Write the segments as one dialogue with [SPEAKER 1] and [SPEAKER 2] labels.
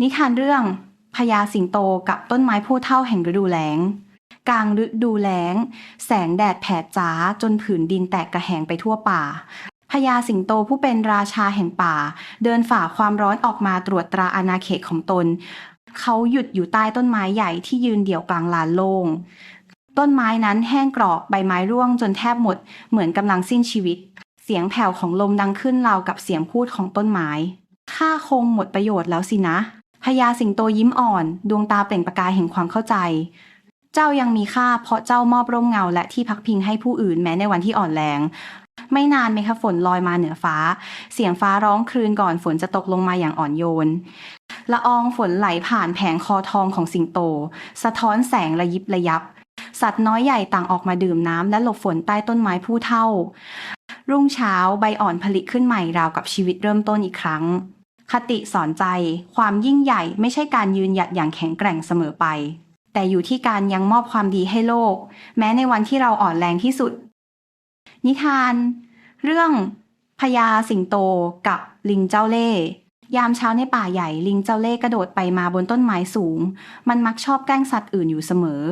[SPEAKER 1] นิทานเรื่องพญาสิงโตกับต้นไม้ผู้เท่าแห่งฤดูแล้ง กลางฤดูแล้ง แสงแดดแผดจ้าจนผืนดินแตกกระแหงไปทั่วป่าพญาสิงโตผู้เป็นราชาแห่งป่า เดินฝ่าความร้อนออกมาตรวจตราอาณาเขตของตน เขาหยุดอยู่ใต้ต้นไม้ใหญ่ที่ยืนเดี่ยวกลางลานโล่งต้นไม้นั้นแห้งกรอบใบไม้ร่วงจนแทบหมด เหมือนกำลังสิ้นชีวิต เสียงแผ่วของลมดังขึ้นราวกับเสียงพูดของต้นไม้ข้าคงหมดประโยชน์แล้วสินะ พญาสิงโตยิ้มอ่อน ดวงตาเปล่งประกายแห่งความเข้าใจ เจ้ายังมีค่าเพราะเจ้ามอบร่มเงาและที่พักพิงให้ผู้อื่นแม้ในวันที่อ่อนแรงไม่นานเมฆฝนลอยมาเหนือฟ้า เสียงฟ้าร้องครืนก่อนฝนจะตกลงมาอย่างอ่อนโยน ละอองฝนไหลผ่านแผงคอทองของสิงโต สะท้อนแสงระยิบระยับ สัตว์น้อยใหญ่ต่างออกมาดื่มน้ำและหลบฝนใต้ต้นไม้ผู้เท่า รุ่งเช้าใบอ่อนผลิขึ้นใหม่ราวกับชีวิตเริ่มต้นอีกครั้ง คติสอนใจ ความยิ่งใหญ่ไม่ใช่การยืนหยัดอย่างแข็งแกร่งเสมอไป แต่อยู่ที่การยังมอบความดีให้โลก แม้ในวันที่เราอ่อนแรงที่สุด นิทาน เรื่องพญาสิงโตกับลิงเจ้าเล่ยามเช้าในป่าใหญ่ลิงเจ้าเล่กระโดดไปมาบนต้นไม้สูง มันมักชอบแกล้งสัตว์อื่นอยู่เสมอ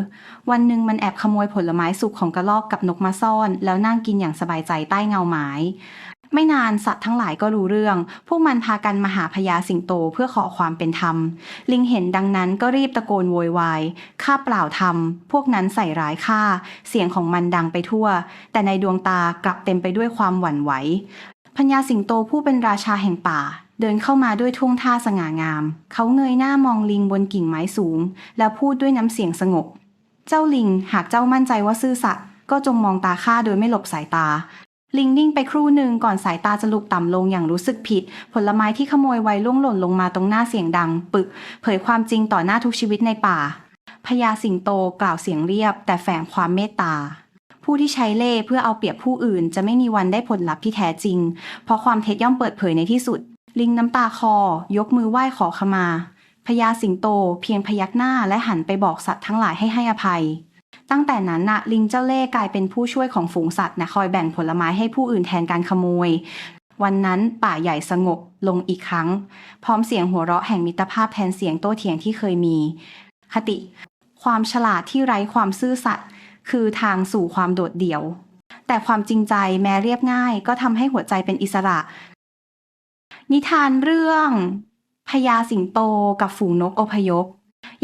[SPEAKER 1] วันหนึ่งมันแอบขโมยผลไม้สุกของกระรอกกับนกมาซ่อน แล้วนั่งกินอย่างสบายใจใต้เงาไม้ ไม่นานสัตว์ทั้งหลายก็รู้เรื่อง พวกมันพากันมาหาพญาสิงโตเพื่อขอความเป็นธรรม ลิงเห็นดังนั้นก็รีบตะโกนโวยวาย ข้าเปล่าทำพวกนั้นใส่ร้ายข้า เสียงของมันดังไปทั่ว แต่ในดวงตากลับเต็มไปด้วยความหวั่นไหว พญาสิงโตผู้เป็นราชาแห่งป่าเดินเข้ามาด้วยท่วงท่าสง่างาม เขาเงยหน้ามองลิงบนกิ่งไม้สูง แล้วพูดด้วยน้ำเสียงสงบ เจ้าลิงหากเจ้ามั่นใจว่าซื่อสัตย์ก็จงมองตาข้าโดยไม่หลบสายตา ลิงนิ่งไปครู่หนึ่งก่อนสายตาจะลุกต่ำลงอย่างรู้สึกผิด ผลไม้ที่ขโมยไว้ล่วงหล่นลงมาตรงหน้าเสียงดัง ปึก เผยความจริงต่อหน้าทุกชีวิตในป่าพญาสิงโตกล่าวเสียงเรียบ แต่แฝงความเมตตา ผู้ที่ใช้เล่ห์เพื่อเอาเปรียบผู้อื่น จะไม่มีวันได้ผลลัพธ์ที่แท้จริง เพราะความเท็จย่อมเปิดเผยในที่สุด ลิงน้ำตาคอ ยกมือไหว้ขอขมาพญาสิงโต เพียงพยักหน้าและหันไปบอกสัตว์ทั้งหลายให้ให้อภัย ตั้งแต่นั้นน่ะลิงเจ้าเล่ห์กลายเป็นผู้ช่วยของฝูงสัตว์นะคอยแบ่งผลไม้ให้ผู้อื่นแทนการขโมย วันนั้นป่าใหญ่สงบลงอีกครั้ง พร้อมเสียงหัวเราะแห่งมิตรภาพแทนเสียงโต้เถียงที่เคยมี คติ ความฉลาดที่ไร้ความซื่อสัตย์คือทางสู่ความโดดเดี่ยว แต่ความจริงใจแม้เรียบง่าย ก็ทำให้หัวใจเป็นอิสระ นิทานเรื่องพญาสิงโตกับฝูงนกอพยพ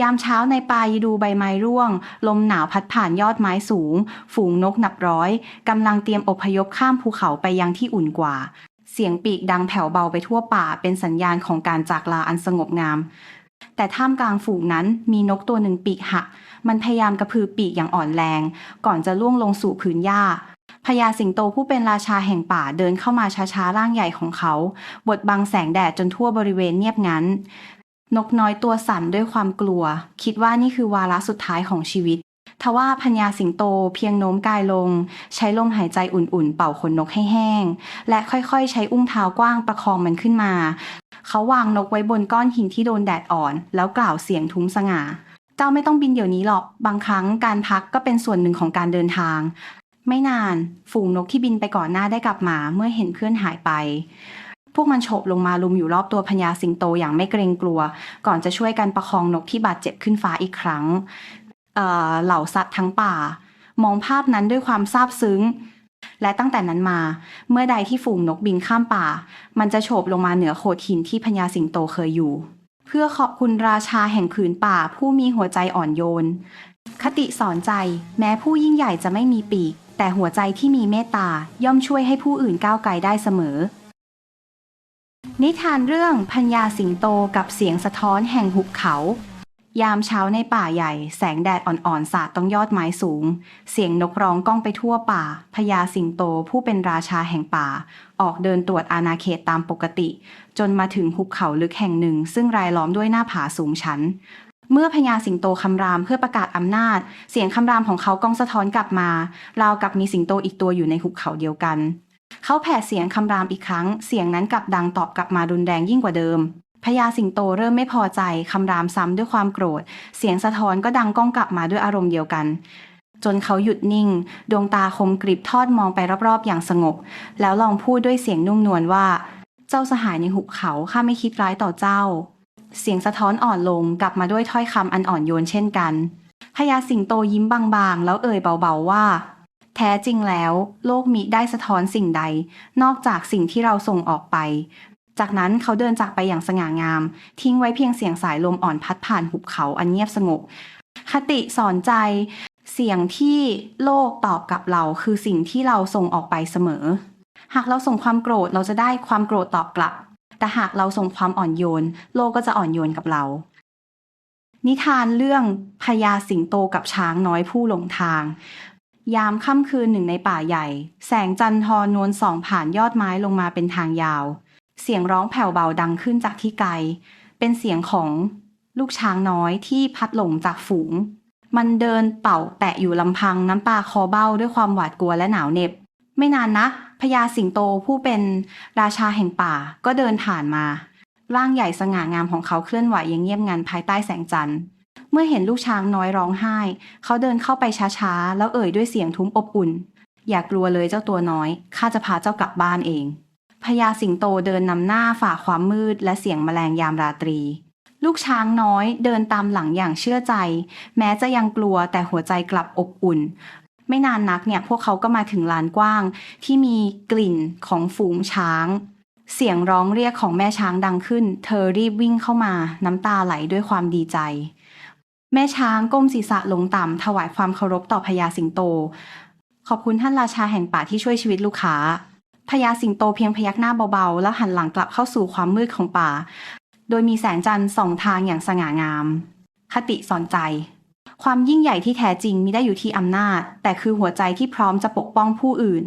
[SPEAKER 1] ยามเช้าในป่ายดูใบไม้ร่วง ลมหนาวพัดผ่านยอดไม้สูง ฝูงนกนับร้อยกำลังเตรียมอพยพข้ามภูเขาไปยังที่อุ่นกว่า เสียงปีกดังแผ่วเบาไปทั่วป่าเป็นสัญญาณของการจากลาอันสงบงาม แต่ท่ามกลางฝูงนั้นมีนกตัวหนึ่งปีกหัก มันพยายามกระพือปีกอย่างอ่อนแรง ก่อนจะล่วงลงสู่พื้นหญ้าพญาสิงโตผู้เป็นราชาแห่งป่าเดินเข้ามาช้าๆร่างใหญ่ของเขา บดบังแสงแดดจนทั่วบริเวณเงียบงัน นกน้อยตัวสั่นด้วยความกลัว คิดว่านี่คือวาระสุดท้ายของชีวิต ทว่าพญาสิงโตเพียงโน้มกายลง ใช้ลมหายใจอุ่นๆ เป่าขนนกให้แห้ง และค่อยๆ ใช้อุ้งเท้ากว้างประคองมันขึ้นมา เขาวางนกไว้บนก้อนหินที่โดนแดดอ่อน แล้วกล่าวเสียงทุ้มสง่า เจ้าไม่ต้องบินเดี๋ยวนี้หรอก บางครั้งการพักก็เป็นส่วนหนึ่งของการเดินทาง ไม่นาน ฝูงนกที่บินไปก่อนหน้าได้กลับมาเมื่อเห็นเพื่อนหายไป วกมันโฉบลงมาลุมอยู่รอบตัวพญาสิงโตอย่างไม่เกรงกลัว ก่อนจะช่วยกันประคองนกที่บาดเจ็บขึ้นฟ้าอีกครั้งเเหล่าสัตว์ทั้งป่า มองภาพนั้นด้วยความซาบซึ้ง และตั้งแต่นั้นมา เมื่อใดที่ฝูงนกบินข้ามป่า มันจะโฉบลงมาเหนือโขดหินที่พญาสิงโตเคยอยู่ เพื่อขอบคุณราชาแห่งผืนป่าผู้มีหัวใจอ่อนโยน คติสอนใจ แม้ผู้ยิ่งใหญ่จะไม่มีปีก แต่หัวใจที่มีเมตตาย่อมช่วยให้ผู้อื่นก้าวไกลได้เสมอ นิทานเรื่องพัญญาสิงโตกับเสียงสะท้อนแห่งหุบเขา ยามเช้าในป่าใหญ่ แสงแดดอ่อนๆสาดต้องยอดไม้สูง เสียงนกร้องก้องไปทั่วป่าพญาสิงโตผู้เป็นราชาแห่งป่า ออกเดินตรวจอาณาเขตตามปกติ จนมาถึงหุบเขาลึกแห่งหนึ่ง ซึ่งรายล้อมด้วยหน้าผาสูงชันเมื่อพญาสิงโตคำรามเพื่อประกาศอำนาจ เสียงคำรามของเขาก้องสะท้อนกลับมา ราวกับมีสิงโตอีกตัวอยู่ในหุบเขาเดียวกัน เขาแผ่เสียงคำรามอีกครั้ง เสียงนั้นกลับดังตอบกลับมารุนแรงยิ่งกว่าเดิมพญาสิงโตเริ่มไม่พอใจคำรามซ้ำด้วยความโกรธ เสียงสะท้อนก็ดังก้องกลับมาด้วยอารมณ์เดียวกัน จนเขาหยุดนิ่ง ดวงตาคมกริบทอดมองไปรอบๆ อย่างสงบ แล้วลองพูดด้วยเสียงนุ่มนวลว่า เจ้าสหายในหุบเขาข้าไม่คิดร้ายต่อเจ้า เสียงสะท้อนอ่อนลงกลับมาด้วยถ้อยคำอันอ่อนโยนเช่นกันพญาสิงโตยิ้มบางๆ แล้วเอ่ยเบาๆว่า แท้จริงแล้ว โลกมิได้สะท้อนสิ่งใด นอกจากสิ่งที่เราส่งออกไป จากนั้นเขาเดินจากไปอย่างสง่างาม ทิ้งไว้เพียงเสียงสายลมอ่อนพัดผ่านหุบเขาอันเงียบสงบคติสอนใจ เสียงที่โลกตอบกับเราคือสิ่งที่เราส่งออกไปเสมอ หากเราส่งความโกรธเราจะได้ความโกรธตอบกลับ แต่หากเราส่งความอ่อนโยน โลกก็จะอ่อนโยนกับเรา นิทานเรื่องพญาสิงโตกับช้างน้อยผู้หลงทาง ยามค่ำคืนหนึ่งในป่าใหญ่ แสงจันทร์นวลส่องผ่านยอดไม้ลงมาเป็นทางยาว เสียงร้องแผ่วเบาดังขึ้นจากที่ไกล เป็นเสียงของลูกช้างน้อยที่พัดหลงจากฝูง มันเดินเป่าแตะอยู่ลำพังน้ำตาคอเบ้าด้วยความหวาดกลัวและหนาวเหน็บ ไม่นานนักพญาสิงโตผู้เป็นราชาแห่งป่าก็เดินผ่านมา ร่างใหญ่สง่างามของเขาเคลื่อนไหวอย่างเงียบงันภายใต้แสงจันทร์ เมื่อเห็นลูกช้างน้อยร้องไห้ เขาเดินเข้าไปช้าๆ แล้วเอ่ยด้วยเสียงทุ้มอบอุ่น อย่ากลัวเลยเจ้าตัวน้อย ข้าจะพาเจ้ากลับบ้านเองพญาสิงโตเดินนำหน้าฝ่าความมืดและเสียงแมลงยามราตรี ลูกช้างน้อยเดินตามหลังอย่างเชื่อใจ แม้จะยังกลัวแต่หัวใจกลับอบอุ่น ไม่นานนักเนี่ยพวกเขาก็มาถึงลานกว้าง ที่มีกลิ่นของฝูงช้าง เสียงร้องเรียกของแม่ช้างดังขึ้น เธอรีบวิ่งเข้ามา น้ำตาไหลด้วยความดีใจ แม่ช้างก้มศีรษะลงต่ำถวายความเคารพต่อพญาสิงโต ขอบคุณท่านราชาแห่งป่าที่ช่วยชีวิตลูกค้าพญาสิงโตเพียงพยักหน้าเบาๆ แล้วหันหลังกลับเข้าสู่ความมืดของป่า โดยมีแสงจันทร์ส่องทางอย่างสง่างาม คติสอนใจ ความยิ่งใหญ่ที่แท้จริงมิได้อยู่ที่อำนาจ แต่คือหัวใจที่พร้อมจะปกป้องผู้อื่น